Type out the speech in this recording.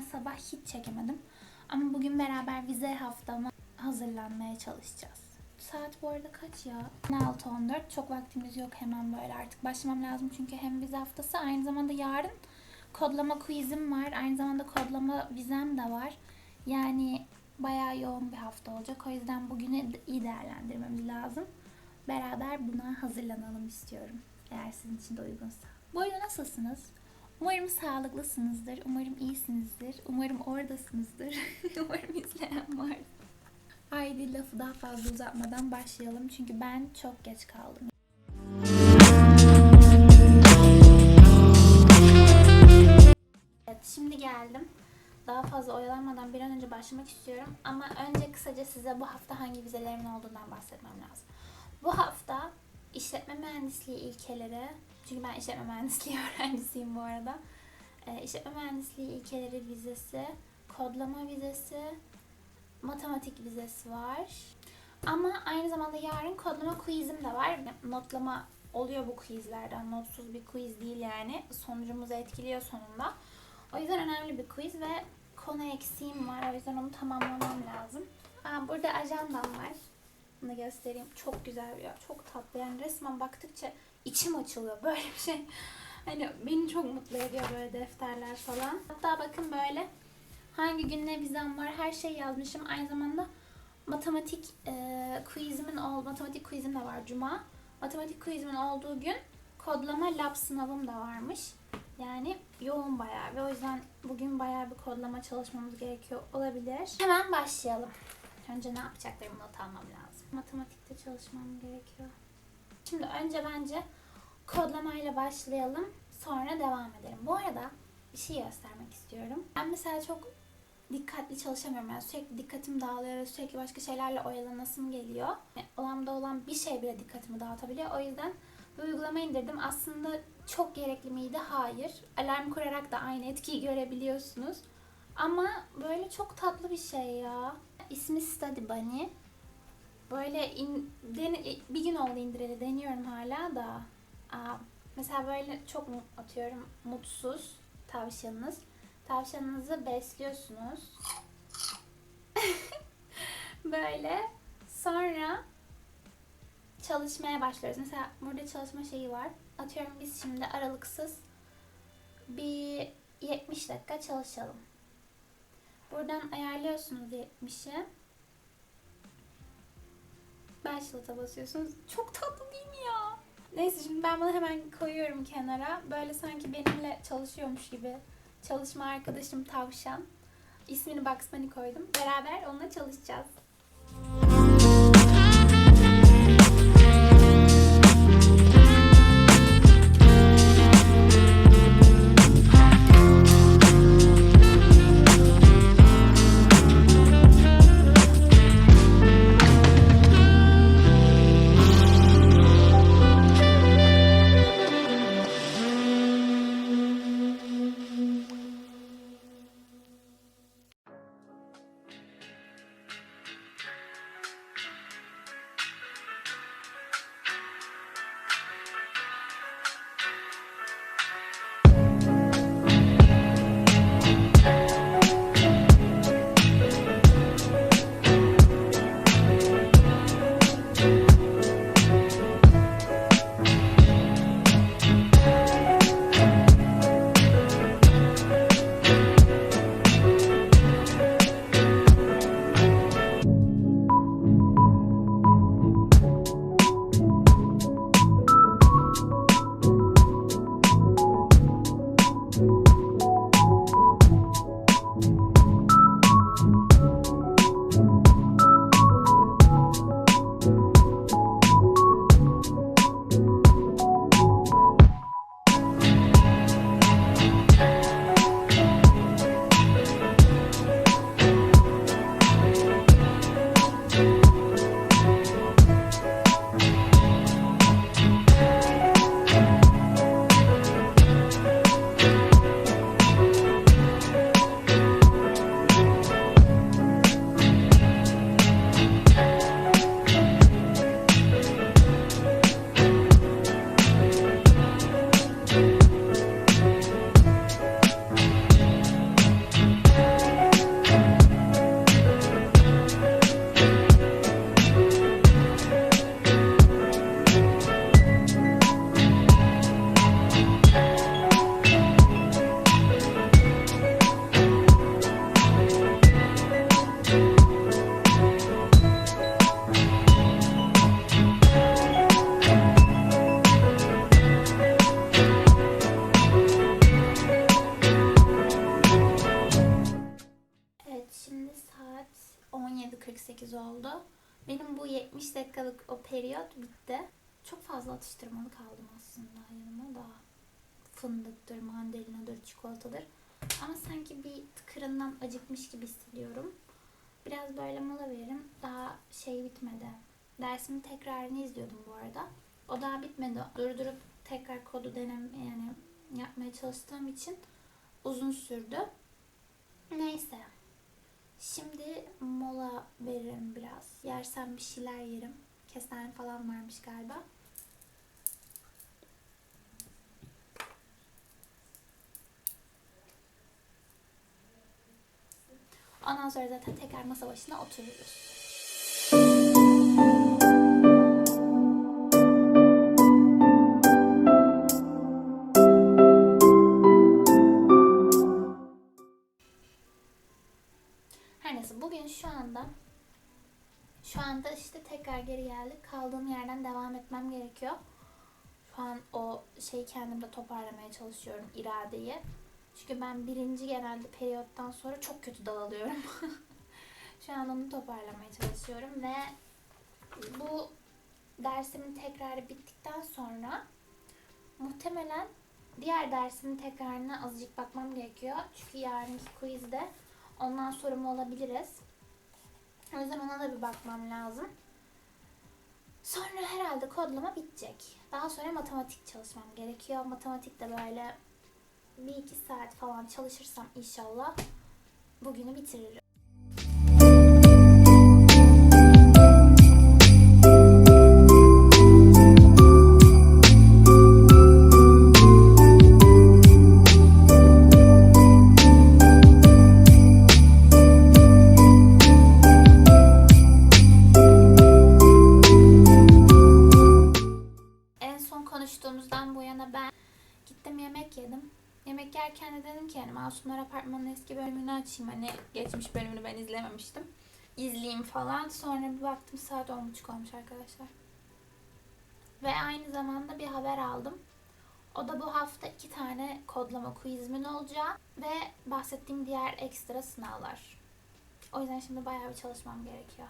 sabah hiç çekemedim. Ama bugün beraber vize haftama hazırlanmaya çalışacağız. Saat bu arada kaç ya? 16.14. Çok vaktimiz yok hemen böyle artık başlamam lazım. Çünkü hem vize haftası aynı zamanda yarın kodlama quizim var. Aynı zamanda kodlama vizem de var. Yani bayağı yoğun bir hafta olacak. O yüzden bugünü iyi değerlendirmemiz lazım. Beraber buna hazırlanalım istiyorum. Eğer sizin için de uygunsa. Bu arada nasılsınız? Umarım sağlıklısınızdır. Umarım iyisinizdir. Umarım oradasınızdır. Umarım izleyen var. Haydi lafı daha fazla uzatmadan başlayalım. Çünkü ben çok geç kaldım. Evet, şimdi geldim. Daha fazla oyalanmadan bir an önce başlamak istiyorum. Ama önce kısaca size bu hafta hangi vizelerimin olduğundan bahsetmem lazım. Bu hafta işletme mühendisliği ilkeleri, çünkü ben işletme mühendisliği öğrencisiyim bu arada. Ee, işletme mühendisliği ilkeleri vizesi, kodlama vizesi, matematik vizesi var. Ama aynı zamanda yarın kodlama quizim de var. Notlama oluyor bu quizlerden. Notsuz bir quiz değil yani. Sonucumuzu etkiliyor sonunda. O yüzden önemli bir quiz ve konu eksiğim var. O yüzden onu tamamlamam lazım. Aa, burada ajandam var. Bunu göstereyim. Çok güzel ya. Çok tatlı. Yani resmen baktıkça içim açılıyor. Böyle bir şey. Hani beni çok mutlu ediyor böyle defterler falan. Hatta bakın böyle hangi gün ne vizem var her şey yazmışım. Aynı zamanda matematik e, quizimin ol matematik quizim de var cuma. Matematik quizimin olduğu gün kodlama lab sınavım da varmış. Yani yoğun bayağı ve o yüzden bugün bayağı bir kodlama çalışmamız gerekiyor olabilir. Hemen başlayalım. Önce ne yapacaklarımı not almam lazım. Matematikte çalışmam gerekiyor. Şimdi önce bence kodlamayla başlayalım. Sonra devam edelim. Bu arada bir şey göstermek istiyorum. Ben mesela çok dikkatli çalışamıyorum. Yani sürekli dikkatim dağılıyor ve sürekli başka şeylerle oyalanasım geliyor. Yani Olamda olan bir şey bile dikkatimi dağıtabiliyor. O yüzden bu uygulamayı indirdim. Aslında çok gerekli miydi? Hayır. Alarm kurarak da aynı etkiyi görebiliyorsunuz. Ama böyle çok tatlı bir şey ya. İsmi Study Bunny. Böyle in, dene- bir gün oldu indireli deniyorum hala da. Aa, mesela böyle çok atıyorum mutsuz tavşanınız. Tavşanınızı besliyorsunuz. böyle. Sonra çalışmaya başlıyoruz. Mesela burada çalışma şeyi var. Atıyorum biz şimdi aralıksız bir 70 dakika çalışalım. Buradan ayarlıyorsunuz 70'i. Başlata basıyorsunuz. Çok tatlı değil mi ya? Neyse şimdi ben bunu hemen koyuyorum kenara. Böyle sanki benimle çalışıyormuş gibi. Çalışma arkadaşım Tavşan. İsmini Bugs Bunny koydum. Beraber onunla çalışacağız. 45 dakikalık o periyot bitti. Çok fazla atıştırmalık aldım aslında yanıma da. Fındıktır, mandalinadır, çikolatadır. Ama sanki bir tıkırından acıkmış gibi hissediyorum. Biraz böyle mola veririm. Daha şey bitmedi. Dersimin tekrarını izliyordum bu arada. O daha bitmedi. Durdurup tekrar kodu denem yani yapmaya çalıştığım için uzun sürdü. Neyse. Şimdi mola veririm biraz. Yersem bir şeyler yerim. Kestane falan varmış galiba. Ondan sonra zaten tekrar masa başına otururuz. Tekrar geri geldik. Kaldığım yerden devam etmem gerekiyor. Şu an o şeyi kendimde toparlamaya çalışıyorum iradeyi. Çünkü ben birinci genelde periyottan sonra çok kötü dağılıyorum. Şu an onu toparlamaya çalışıyorum ve bu dersimin tekrarı bittikten sonra muhtemelen diğer dersimin tekrarına azıcık bakmam gerekiyor. Çünkü yarınki quizde ondan mı olabiliriz. O yüzden ona da bir bakmam lazım. Sonra herhalde kodlama bitecek. Daha sonra matematik çalışmam gerekiyor. Matematik de böyle bir iki saat falan çalışırsam inşallah bugünü bitiririm. Yemek yedim. Yemek yerken de dedim ki yani Masumlar Apartmanı'nın eski bölümünü açayım. Hani geçmiş bölümünü ben izlememiştim. İzleyeyim falan. Sonra bir baktım saat 10.30 olmuş arkadaşlar. Ve aynı zamanda bir haber aldım. O da bu hafta iki tane kodlama quizmin olacağı ve bahsettiğim diğer ekstra sınavlar. O yüzden şimdi bayağı bir çalışmam gerekiyor.